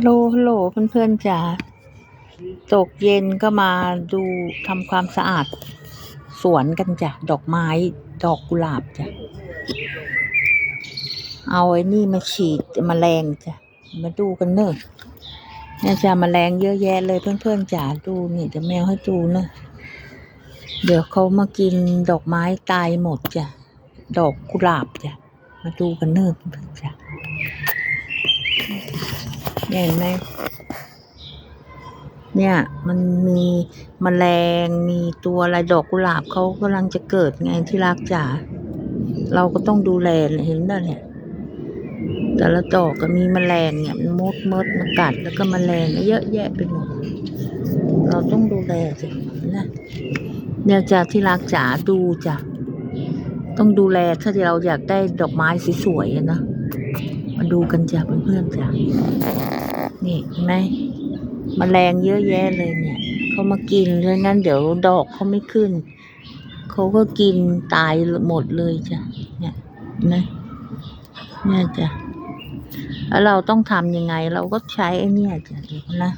ฮัลโหลฮัลโหลเพื่อนๆจ๋าตกเย็นก็มาดูทำความสะอาด สวนกันจ้ะ ดอกไม้ดอกกุหลาบจ้ะ เอาไอ้นี่มาฉีดแมลงจ้ะ มาดูกันเนอะเนี่ยจ้ะแมลงเยอะแยะเลยเพื่อนๆจ๋าดูนี่เดี๋ยวแมวให้ดูเนอะเดี๋ยวเขามากินดอกไม้ตายหมดจ้ะ ดอกกุหลาบจ้ะ มาดูกันเนอะเพื่อนๆจ๋า เห็นไหมเนี่ย มันมีมแมลงมีตัวอะไรดอกกุหลาบเขากำลังจะเกิดไงที่รักจ๋าเราก็ต้องดูแลเห็นไหมเนี่ยแต่ละดอกก็มีแมลงเนี่ยมันมดมดมากัดแล้วก็แมลงเยอะแยะไปหมดเราต้องดูแลสินะเนี่ยจ้ะที่รักจ๋าดูจ้ะต้องดูแลถ้าเราอยากได้ดอกไม้สวยๆนะมาดูกันจ้ะเพื่อนๆจ้ะ นี่เห็นไหมมแมลงเยอะแยะเลยเนี่ยเขามากินเลยงั้นเดี๋ยวดอกเขาไม่ขึ้นเขาก็กินตายหมดเลยจ้ะเนี่ยเห็นไหมเนี่ยจ้ะแล้วเราต้องทำยังไง เราก็ใช้ไอ้เนี่ยจ้ะเดี๋ยวนะ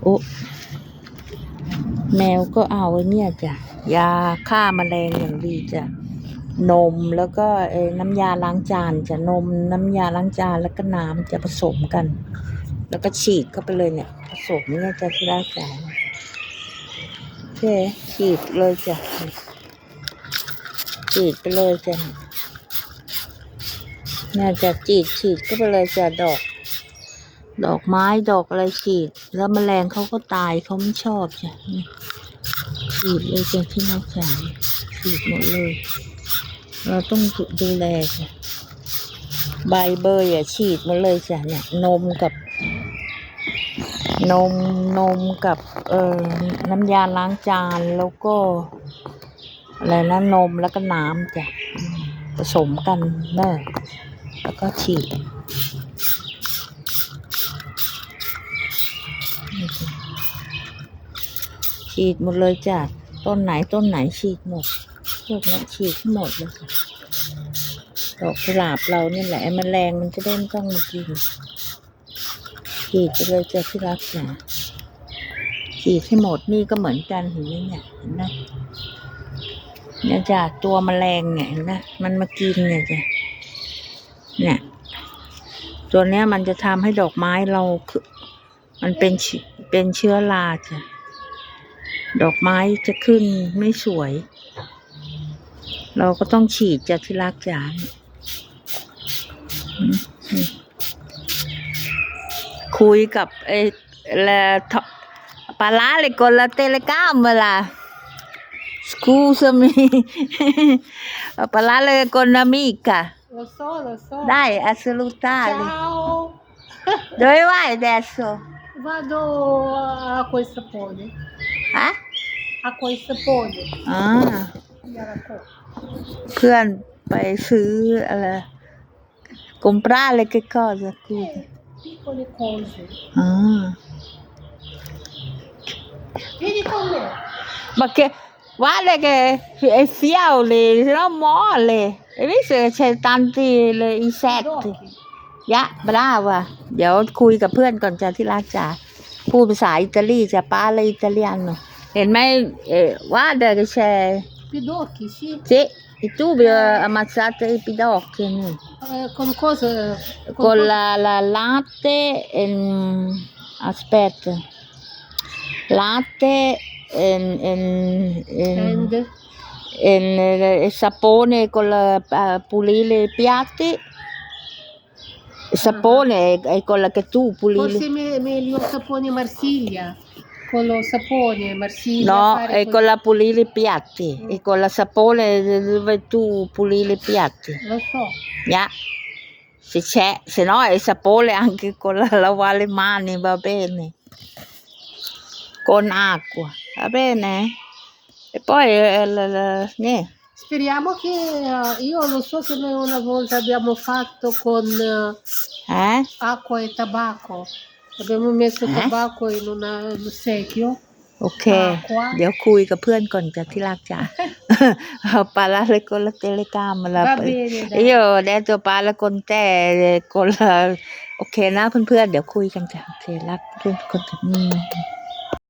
โอ้แมวก็เอาไอ้เนี่ยจ้ะยาฆ่าแมลงอย่างดีจ้ะ นมแล้วก็เอ้น้ำยาล้างจานจะนมน้ำยาล้างจานแล้วก็น้ำจะผสมกัน แล้วก็ฉีดเข้าไปเลยเนี่ย ผสมเนี่ยจะที่ได้จานโอเคฉีดเลยจ้ะฉีดไปเลยจ้ะเนี่ยจะฉีดฉีดเข้าไปเลยจ้ะดอก ดอกไม้ดอกอะไรฉีด แล้วแมลงเขาก็ตายเขาไม่ชอบจ้ะฉีดเลยจ้ะที่นักจายฉีดหมดเลย เราต้องดูแลจ้ะใบเบยอะฉีดมาเลยจ้ะเนี่ยนมกับ นมนมกับเอ่อน้ำยาล้างจานแล้วก็อะไรนะนมแล้วก็น้ำจ้ะผสมกันเนอะแล้วก็ฉีดฉีดหมดเลยจ้ะ ต้นไหนต้นไหนฉีดหมดพวกนี้ฉีดให้หมดเลยค่ะดอกกุหลาบเราเนี่ยแหละไอ้แมลงมันจะได้ไม่ต้องมากินฉีดไปเลยจ้ะที่รักจ๋าฉีดให้หมดนี่ก็เหมือนกันเห็นไหมเนี่ยเห็นไหมเนี่ยจ้ะตัวแมลงเนี่ยเห็นไหมมันมากินเนี่ยจ้ะเนี่ย ตัวเนี้ยมันจะทำให้ดอกไม้เราคือมันเป็นเป็นเชื้อราจ้ะ ดอกไม้จะขึ้นไม่สวย เราก็ต้องฉีดจากที่รักจานคุยกับไอ้ละปาลาเลยคนละเตเลกามเวลา scusami parlare con un'amica Lo so, lo so. dai a salutare Ciao. dove vai adesso Vado a quel sapone. eh A quel sapone. อ่า Yaraco. เพื่อนไปซื้ออะไร comprare che cosa scusa Piccole cose. อ่า Vieni con me. Ma che guarda che è fiaule, no mole. Hai visto che c'è tanti le- insetti? D'occhi. ยะบราว่ะเดี๋ยวคุยกับเพื่อนก่อนจ้ะที่รักจ๋า พูดภาษาอิตาลีจ้ะป้าเลยอิตาเลียนเห็นไหมเอ่อว่าเด็กแชร์ Pidocchi, sì. เจ๊อีตูเบียอามาซาเตi pidocchiนี่ Eh, con cosa? Con, con cosa- la, la latte e aspetta latte e, e, e, And e il sapone con la, eh, pulire i piatti il sapone è, è quella che tu pulire forse me- meglio sapone Marsiglia. Con lo sapone Marsiglia. no fare è con la pulire i piatti è con la sapone dove tu pulire i piatti Lo so. Ya. Se c'è, se no è sapone anche con la lavare le mani, va bene. Con acqua, va bene? E poi eh, la- la- niente. Speriamo che eh, io lo so che noi una volta abbiamo fatto con eh, Eh? acqua e tabacco. Abbiamo messo Eh? tabacco in una- un secchio. โอเค Acqua. เดี๋ยวคุยกับเพื่อนก่อนจ้ะที่รักจ้ะ parlare con la telecamera Va poi- bene, dai. Io adesso parlo con te eh, con la... โอเคนะเพื่อนๆเดี๋ยวคุยกันจ้ะโอเครักทุกคนอืม